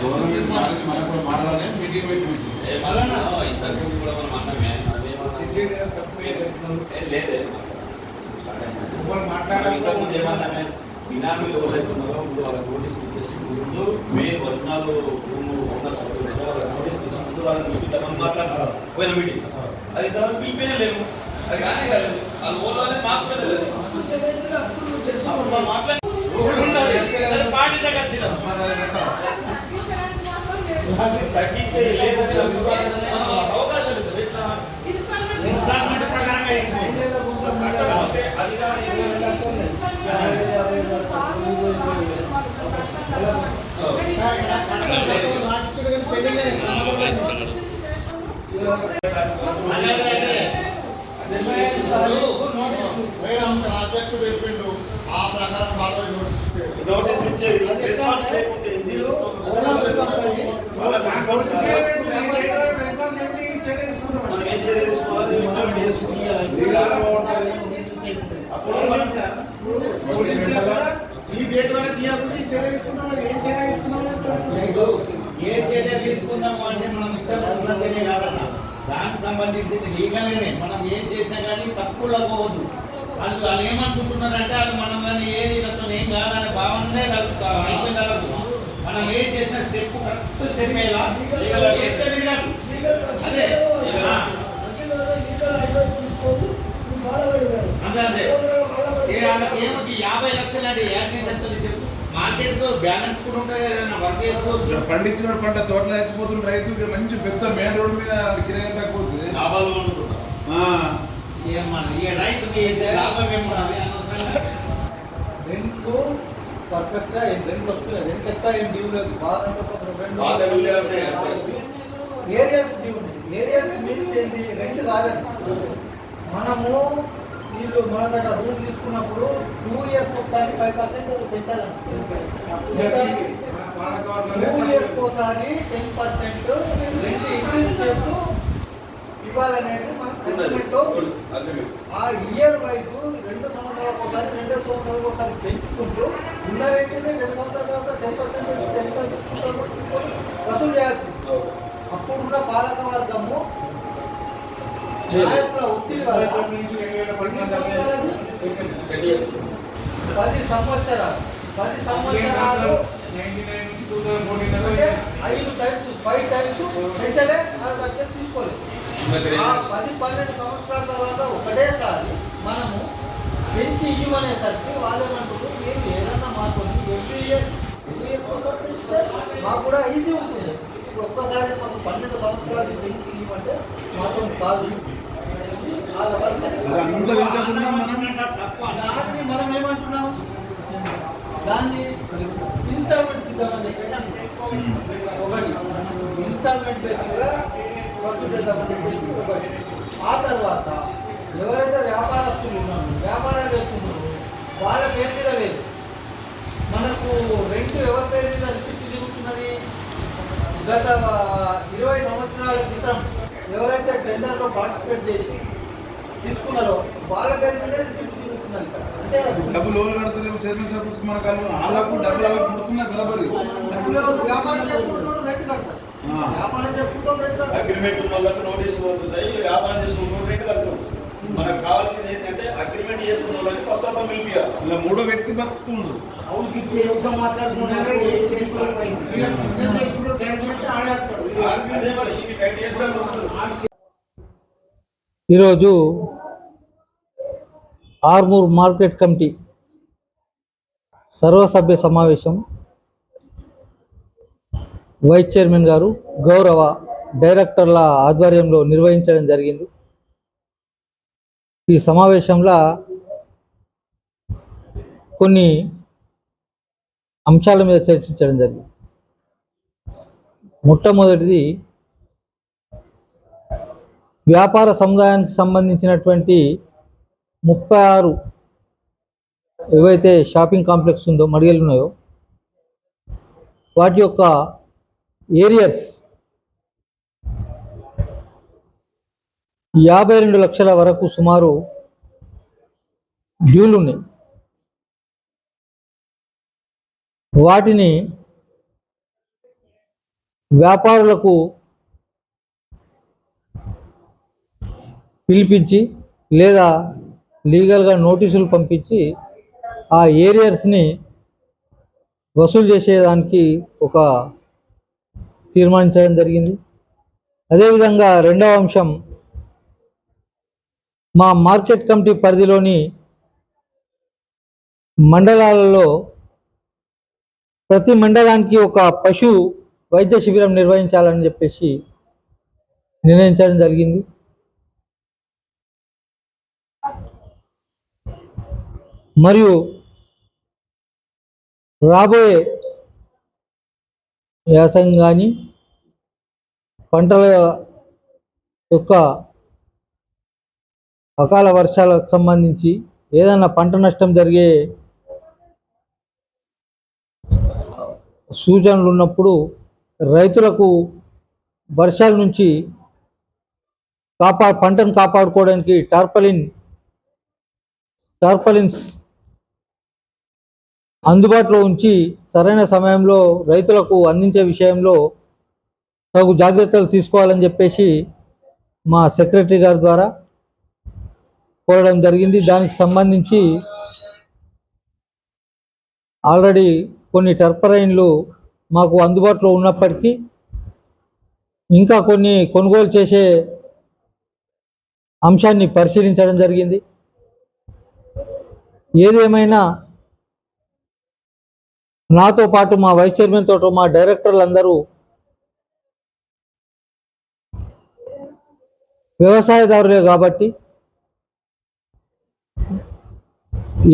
Government వాళ్ళకి మనం కూడా మారాలనే మీటింగ్ పెట్టుకుంటుంది ఇంతకు కూడా మనం అన్నమే. లేదే మాట్లాడాలి ఇంతకుముందు ఏమన్నామే? బినామీలు ఎవరైతే ఉన్నారో ముందు వాళ్ళ నోటీస్ ఇచ్చేసి ముందు మే పద్నాలుగు రూమ్ ఓనర్స్ నోటీస్ ఇచ్చి ముందు వాళ్ళ పిలుపుతామని మాట్లాడారు అది తగ్గించేది లేదని అవకాశం. ఎట్లా? ఇన్స్టాల్మెంట్ ప్రకారంగా కట్టడం అంటే అది కానీ. అధ్యక్షుడు చెప్పిండు ఆ ప్రకారం ఫాలో నోటీస్ ఇచ్చేది నోటీస్ ఇచ్చేది రెస్పాన్స్ లేకుంటే ఏంది? వాళ్ళకి రెస్పాన్స్ కావాలి. మనం ఏం చర్య తీసుకోవాలి ఇంప్లిమెంట్ చేసుకోవాలి అప్పుడు మనం ఈ డేట్ వరకు తీయకుండా ఈ చర్య తీసుకున్నాం ఏం చర్య తీసుకున్నాం ఇప్పుడు ఏ చర్య తీసుకుందాము అంటే మనం ఇష్టం ఉన్న చర్య కాదన్న దానికి సంబంధించింది లీగల్గానే మనం ఏం చేసినా కానీ తప్పుల్లో పోవద్దు. వాళ్ళు వాళ్ళు ఏమనుకుంటున్నారంటే వాళ్ళు మనం కానీ ఏ రకం ఏం కాదనే భావననే కలుగుతా అయిపోయిన తర్వాత మనం ఏం చేసిన స్టెప్ కరెక్ట్ స్టెప్ ఏం తెలియదు అదే. అంతే యాభై లక్షలు అంటే మార్కెట్తో బ్యాలెన్స్ కూడా ఉంటుంది ఏదైనా వర్క్ చేసుకోవచ్చు. పండించిన పంట తోటలో చచ్చిపోతున్న రైతు మంచి పెద్ద మెయిన్ రోడ్ మీద కిరాయి తగ్గిపోతుంది. లాభాలు రైతుకి లాభం ఏమున్నది ఏం రెంట్ వస్తున్నాయి. రెంట్ ఎక్కడ ఏం డ్యూ లేదు. బాధ రెండు ఏరియాస్ డ్యూ ఏరియాస్ మీన్స్ ఏంటి రెంట్ కాలేదు మనము వీళ్ళు మన దగ్గర రూమ్ తీసుకున్నప్పుడు టూ ఇయర్స్ ఒకసారి ఫైవ్ పర్సెంట్ పెంచాలి టూ ఇయర్స్ ఒకసారి టెన్ పర్సెంట్ ఇంక్రీజ్ చేస్తూ ఇవ్వాలనేది మన అగ్రిమెంట్. లో ఉంది. అగ్రిమెంట్. ఆ ఇయర్ వైజ్ రెండు సంవత్సరాలకు ఒకసారి రెండు సంవత్సరాలకు ఒకసారి పెంచుకుంటూ ఉన్న రేటుని రెండు సంవత్సరాల తర్వాత టెన్ పర్సెంట్ టెన్ పర్సెంట్ వసూలు చేయాల్సి అప్పుడున్న పాలక వర్గము నాయకుల ఒత్తిడి వల్ల టెన్ ఇయర్స్ పది సంవత్సరాలు పది సంవత్సరాలు. అంటే ఐదు టైమ్స్ ఫైవ్ టైమ్స్ పెంచలే ఆ లక్షలు తీసుకోలేదు. పది పన్నెండు సంవత్సరాల తర్వాత ఒకటేసారి మనము పెంచి ఇవ్వనేసరికి వాళ్ళు ఏమంటారు మీరు ఏదన్నా మాకొని ఎవ్రీ ఇయర్ ఎవ్రీ ఇయర్ మాకు కూడా ఈజీ ఉంటుంది. ఇప్పుడు ఒక్కసారి మాకు పన్నెండు సంవత్సరాలు పెంచి ఇవ్వమంటే మాతో కాదు. దాన్ని మనం ఏమంటున్నాం? దాన్ని ఇన్స్టాల్మెంట్ ఇద్దామని చెప్పేసి. ఒకటి ఇన్స్టాల్మెంట్ బేసిక్గా వసూలు చేద్దామని చెప్పేసి ఒకటి. ఆ తర్వాత ఎవరైతే వ్యాపారస్తులు ఉన్నారో వ్యాపారాలు చేస్తున్నారో వాళ్ళ పేరు మీద లేదు. మనకు రెంట్ ఎవరి పేరు మీద గత ఇరవై సంవత్సరాల క్రితం ఎవరైతే టెండర్లో పార్టిసిపేట్ చేసి తీసుకున్నారో వాళ్ళ పేరు మీద రిసిప్ట్? డబ్బులు ఎవరు కడతలేవు చైర్మన్ సార్ మన కళ్ళు వాళ్ళకు డబ్బులు గలబరి వ్యాపారం చేసుకుంటున్నారు? రెంట్ కడతారు. వ్యాపారం అగ్రిమెంట్ ఉన్న వాళ్ళకి నోటీస్ పోతున్నాయి వ్యాపారం చేసుకున్న రేటు కలుగుతాం మనకు కావాల్సింది ఏంటంటే అగ్రిమెంట్ చేసుకున్న వాళ్ళకి ఫస్ట్ ఆఫ్ ఆల్ మూడో వ్యక్తి బతుకుతుండు. ఈరోజు ఆర్మూర్ మార్కెట్ కమిటీ సర్వసభ్య సమావేశం. వైస్ చైర్మన్ గారు గౌరవ డైరెక్టర్ల ఆధ్వర్యంలో నిర్వహించడం జరిగింది. ఈ సమావేశంలో కొన్ని అంశాల మీద చర్చించడం జరిగింది. మొట్టమొదటిది వ్యాపార సముదాయానికి సంబంధించినటువంటి ముప్పై ఆరు ఏవైతే షాపింగ్ కాంప్లెక్స్ ఉందో మడిగలు ఉన్నాయో వాటి యొక్క ఏరియర్స్ యాభై రెండు లక్షల వరకు సుమారు డ్యూలు ఉన్నాయి. వాటిని వ్యాపారులకు పిలిపించి లేదా లీగల్గా నోటీసులు పంపించి ఆ ఏరియర్స్ని వసూలు చేసేదానికి ఒక తీర్మానించడం జరిగింది. అదేవిధంగా రెండవ అంశం మా మార్కెట్ కమిటీ పరిధిలోని మండలాలలో ప్రతి మండలానికి ఒక పశు వైద్య శిబిరం నిర్వహించాలని చెప్పేసి నిర్ణయించడం జరిగింది. మరియు రాబోయే వ్యాసం కానీ పంటల యొక్క అకాల వర్షాలకు సంబంధించి ఏదైనా పంట నష్టం జరిగే సూచనలు ఉన్నప్పుడు రైతులకు వర్షాల నుంచి కాపా పంటను కాపాడుకోవడానికి టార్పలిన్ టార్పలిన్స్ అందుబాటులో ఉంచి సరైన సమయంలో రైతులకు అందించే విషయంలో తగు జాగ్రత్తలు తీసుకోవాలని చెప్పేసి మా సెక్రటరీ గారి ద్వారా కోరడం జరిగింది. దానికి సంబంధించి ఆల్రెడీ కొన్ని టర్పరైన్లు మాకు అందుబాటులో ఉన్నప్పటికీ ఇంకా కొన్ని కొనుగోలు చేసే అంశాన్ని పరిశీలించడం జరిగింది. ఏదేమైనా నాతో పాటు మా వైస్ చైర్మన్ మా డైరెక్టర్లు అందరూ వ్యవసాయదారులే కాబట్టి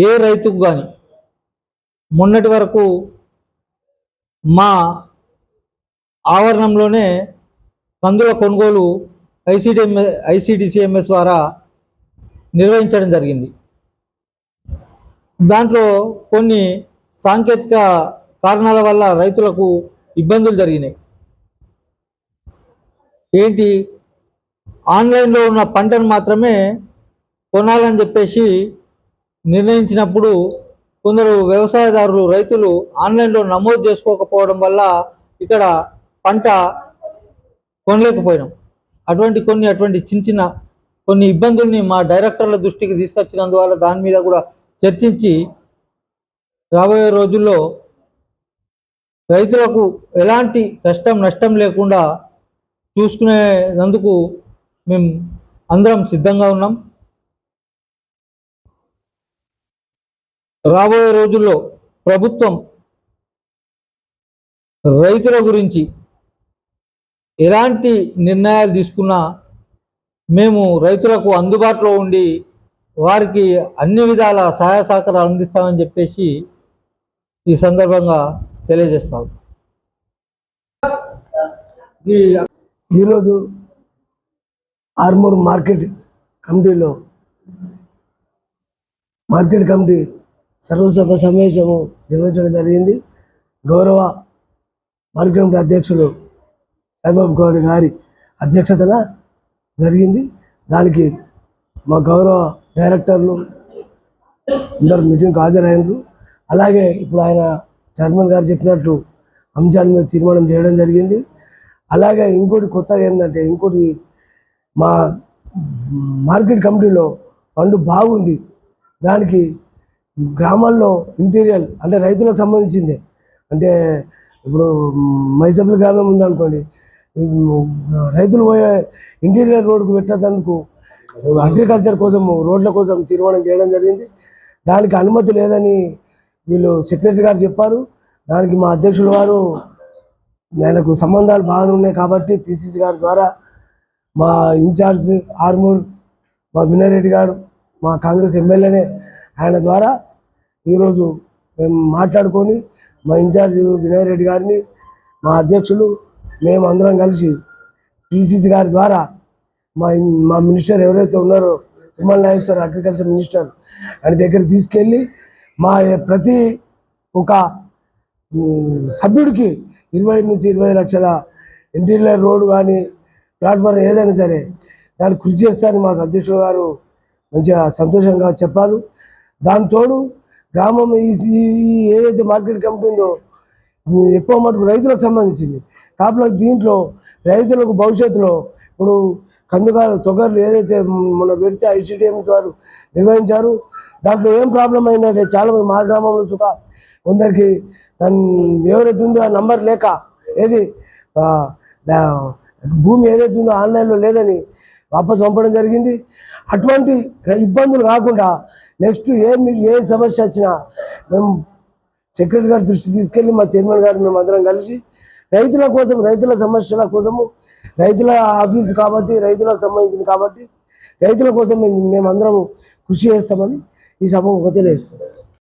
ఏ రైతుకు కానీ మొన్నటి వరకు మా ఆవరణంలోనే కందుల కొనుగోలు ఐసిడిఎం ఐసిడిసిఎంఎస్ ద్వారా నిర్వహించడం జరిగింది. దాంట్లో కొన్ని సాంకేతిక కారణాల వల్ల రైతులకు ఇబ్బందులు జరిగినాయి. ఏంటి? ఆన్లైన్లో ఉన్న పంటను మాత్రమే కొనాలని చెప్పేసి నిర్ణయించినప్పుడు కొందరు వ్యవసాయదారులు రైతులు ఆన్లైన్లో నమోదు చేసుకోకపోవడం వల్ల ఇక్కడ పంట కొనలేకపోయినాం. అటువంటి కొన్ని అటువంటి చిన్న చిన్న కొన్ని ఇబ్బందుల్ని మా డైరెక్టర్ల దృష్టికి తీసుకొచ్చినందువల్ల దాని మీద కూడా చర్చించి రాబోయే రోజుల్లో రైతులకు ఎలాంటి కష్టం నష్టం లేకుండా చూసుకునేందుకు మేము అందరం సిద్ధంగా ఉన్నాం. రాబోయే రోజుల్లో ప్రభుత్వం రైతుల గురించి ఎలాంటి నిర్ణయాలు తీసుకున్నా మేము రైతులకు అందుబాటులో ఉండి వారికి అన్ని విధాల సహాయ సహకారాలు అందిస్తామని చెప్పేసి ఈ సందర్భంగా తెలియజేస్తాం ఈరోజు ఆర్మూర్ మార్కెట్ కమిటీలో మార్కెట్ కమిటీ సర్వసభ సమావేశము నిర్వహించడం జరిగింది. గౌరవ మార్కెట్ అధ్యక్షుడు అధ్యక్షులు సాయిబాబు గౌడ్ గారి అధ్యక్షతన జరిగింది. దానికి మా గౌరవ డైరెక్టర్లు అందరు మీటింగ్కి హాజరైనరు అలాగే ఇప్పుడు ఆయన చైర్మన్ గారు చెప్పినట్లు అంశాల మీద తీర్మానం చేయడం జరిగింది. అలాగే ఇంకోటి కొత్తగా ఏంటంటే ఇంకోటి మా మార్కెట్ కమిటీలో ఫండ్ బాగుంది. దానికి గ్రామాల్లో ఇంటీరియల్ అంటే రైతులకు సంబంధించింది. అంటే ఇప్పుడు మైసపల్లి గ్రామం ఉందనుకోండి రైతులు పోయే ఇంటీరియర్ రోడ్డుకు పెట్టేందుకు అగ్రికల్చర్ కోసం రోడ్ల కోసం తీర్మానం చేయడం జరిగింది. దానికి అనుమతి లేదని వీళ్ళు సెక్రటరీ గారు చెప్పారు. దానికి మా అధ్యక్షుల వారు ఆయనకు సంబంధాలు బాగానే ఉన్నాయి కాబట్టి పిసిసి గారి ద్వారా మా ఇన్ఛార్జ్ ఆర్మూర్ మా వినయ్ రెడ్డి గారు మా కాంగ్రెస్ ఎమ్మెల్యేనే ఆయన ద్వారా ఈరోజు మేము మాట్లాడుకొని మా ఇన్ఛార్జ్ వినయ్ రెడ్డి గారిని మా అధ్యక్షులు మేము అందరం కలిసి పిసిసి గారి ద్వారా మా మా మినిస్టర్ ఎవరైతే ఉన్నారో తుమ్మల నాగేశ్వర అగ్రికల్చర్ మినిస్టర్ ఆయన దగ్గర తీసుకెళ్ళి మా ప్రతి ఒక సభ్యుడికి ఇరవై నుంచి ఇరవై లక్షల ఇంటీరియర్ రోడ్డు కానీ ప్లాట్ఫామ్ ఏదైనా సరే దాన్ని కృషి చేస్తారని మా అధ్యక్షుడు గారు మంచిగా సంతోషంగా చెప్పారు. దాని తోడు గ్రామం ఈ ఏదైతే మార్కెట్ కమిటీ ఉందో ఎక్కువ మటుకు రైతులకు సంబంధించింది. కాబట్టి దీంట్లో రైతులకు భవిష్యత్తులో ఇప్పుడు కందుకాలు తొగర్లు ఏదైతే మొన్న పెడితే ఐసిడిఎం వారు నిర్వహించారు దాంట్లో ఏం ప్రాబ్లం అయిందంటే చాలా మంది మా గ్రామంలో సుఖ కొందరికి దాని ఎవరైతే ఉందో ఆ నంబర్ లేక ఏది భూమి ఏదైతే ఉందో ఆన్లైన్లో లేదని వాపసు పంపడం జరిగింది. అటువంటి ఇబ్బందులు కాకుండా నెక్స్ట్ ఏ మీ- ఏ సమస్య వచ్చినా మేము సెక్రటరీ గారి దృష్టి తీసుకెళ్ళి మా చైర్మన్ గారు మేము అందరం కలిసి రైతుల కోసం రైతుల సమస్యల కోసము రైతుల ఆఫీస్ కాబట్టి రైతులకు సంబంధించింది కాబట్టి రైతుల కోసం మేము మేమందరం కృషి చేస్తామని ఈ సభ తెలియజేస్తున్నాం.